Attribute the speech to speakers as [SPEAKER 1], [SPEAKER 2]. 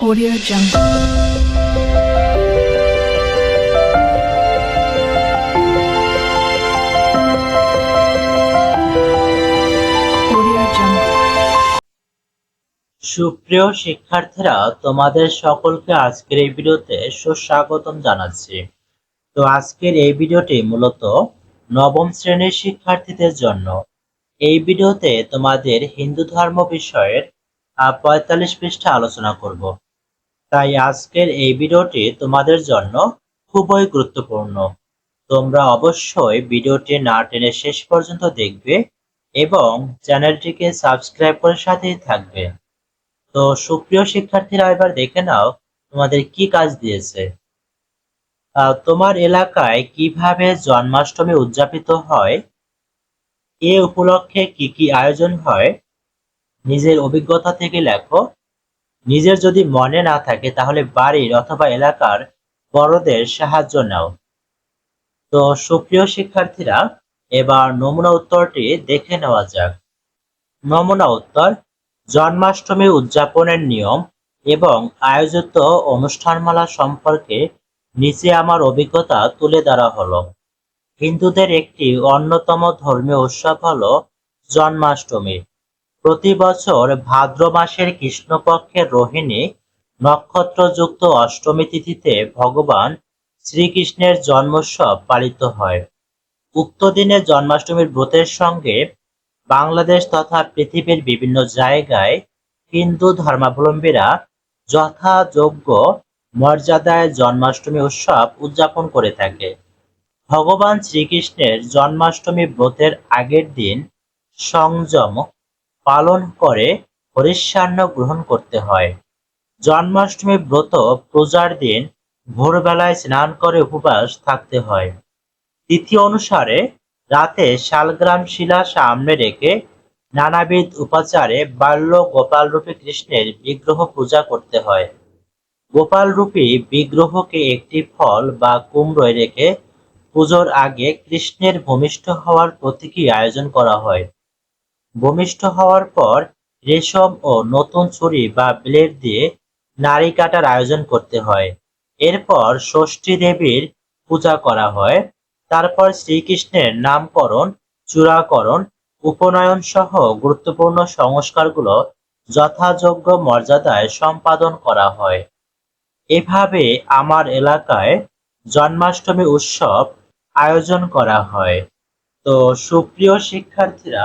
[SPEAKER 1] Audio Jungle.
[SPEAKER 2] সুপ্রিয় শিক্ষার্থীরা, তোমাদের সকলকে আজকের এই ভিডিওতে সুস্বাগতম জানাচ্ছি। তো আজকের এই ভিডিওটি মূলত নবম শ্রেণির শিক্ষার্থীদের জন্য। এই ভিডিওতে তোমাদের হিন্দু ধর্ম বিষয়ের পঁয়তাল্লিশ পৃষ্ঠা আলোচনা করব। তাই আজকের এই ভিডিওটি তোমাদের জন্য খুবই গুরুত্বপূর্ণ। তোমরা অবশ্যই ভিডিওটি না টেনে শেষ পর্যন্ত দেখবে এবং চ্যানেলটিকে সাবস্ক্রাইব করে সাথেই থাকবে। তো সুপ্রিয় শিক্ষার্থীরা, এবার দেখে নাও তোমাদের কি কাজ দিয়েছে। তোমার এলাকায় কীভাবে জন্মাষ্টমী উদযাপিত হয়, এ উপলক্ষে কি কি আয়োজন হয়, নিজের অভিজ্ঞতা থেকে লেখো। নিজের যদি মনে না থাকে, তাহলে বাড়ির অথবা এলাকার বড়দের সাহায্য নাও। তো সুপ্রিয় শিক্ষার্থীরা, এবার নমুনা উত্তরটি দেখে নেওয়া যাক। নমুনা উত্তর, জন্মাষ্টমী উদযাপনের নিয়ম এবং আয়োজিত অনুষ্ঠানমালা সম্পর্কে নিচে আমার অভিজ্ঞতা তুলে ধরা হলো। হিন্দুদের একটি অন্যতম ধর্মীয় উৎসব হল জন্মাষ্টমী। প্রতি বছর ভাদ্র মাসের কৃষ্ণপক্ষের রোহিণী নক্ষত্রযুক্ত অষ্টমী তিথিতে ভগবান শ্রীকৃষ্ণের জন্মোৎসব পালিত হয়। উক্ত দিনে জন্মাষ্টমীর ব্রতের সঙ্গে বাংলাদেশ তথা পৃথিবীর বিভিন্ন জায়গায় হিন্দু ধর্মাবলম্বীরা যথাযোগ্য মর্যাদায় জন্মাষ্টমী উৎসব উদযাপন করে থাকে। ভগবান শ্রীকৃষ্ণের জন্মাষ্টমী ব্রতের আগের দিন সংযম পালন করে হরিষ্যান্ন গ্রহণ করতে হয়। জন্মাষ্টমী ব্রত পূজার দিন ভোরবেলায় স্নান করে উপবাস থাকতে হয়। তিথি অনুসারে রাতে শালগ্রাম শিলা সামনে রেখে নানাবিধ উপাচারে বাল্য গোপালরূপী কৃষ্ণের বিগ্রহ পূজা করতে হয়। গোপালরূপী বিগ্রহকে একটি ফল বা কুমড়োয় রেখে পুজোর আগে কৃষ্ণের ভূমিষ্ঠ হওয়ার প্রতীকী আয়োজন করা হয়। ভূমিষ্ঠ হওয়ার পর রেশম ও নতুন ছুরি বা ব্লেড দিয়ে নারী কাটার আয়োজন করতে হয়। এরপর ষষ্ঠী দেবীর পূজা করা হয়। তারপর শ্রীকৃষ্ণের নামকরণ, চূড়াকরণ উপনয়ন সহ গুরুত্বপূর্ণ সংস্কারগুলো যথাযোগ্য মর্যাদায় সম্পাদন করা হয়। এভাবে আমার এলাকায় জন্মাষ্টমী উৎসব আয়োজন করা হয়। তো সুপ্রিয় শিক্ষার্থীরা